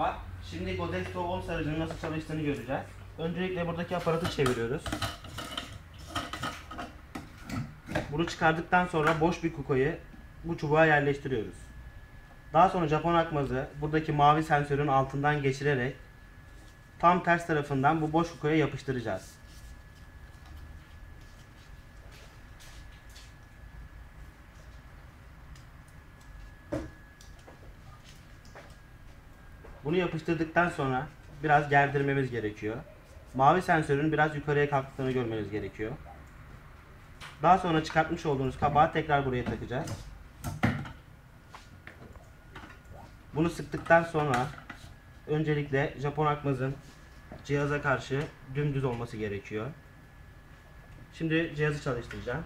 var. Şimdi Godesto 10 sarıcının nasıl çalıştığını göreceğiz. Öncelikle buradaki aparatı çeviriyoruz. Bunu çıkardıktan sonra boş bir kukoyu bu çubuğa yerleştiriyoruz. Daha sonra Japon akmazı buradaki mavi sensörün altından geçirerek tam ters tarafından bu boş kukoya yapıştıracağız. Bunu yapıştırdıktan sonra biraz gerdirmemiz gerekiyor. Mavi sensörün biraz yukarıya kalktığını görmeniz gerekiyor. Daha sonra çıkartmış olduğunuz kabağı tekrar buraya takacağız. Bunu sıktıktan sonra öncelikle Japon akmazın cihaza karşı dümdüz olması gerekiyor. Şimdi cihazı çalıştıracağım.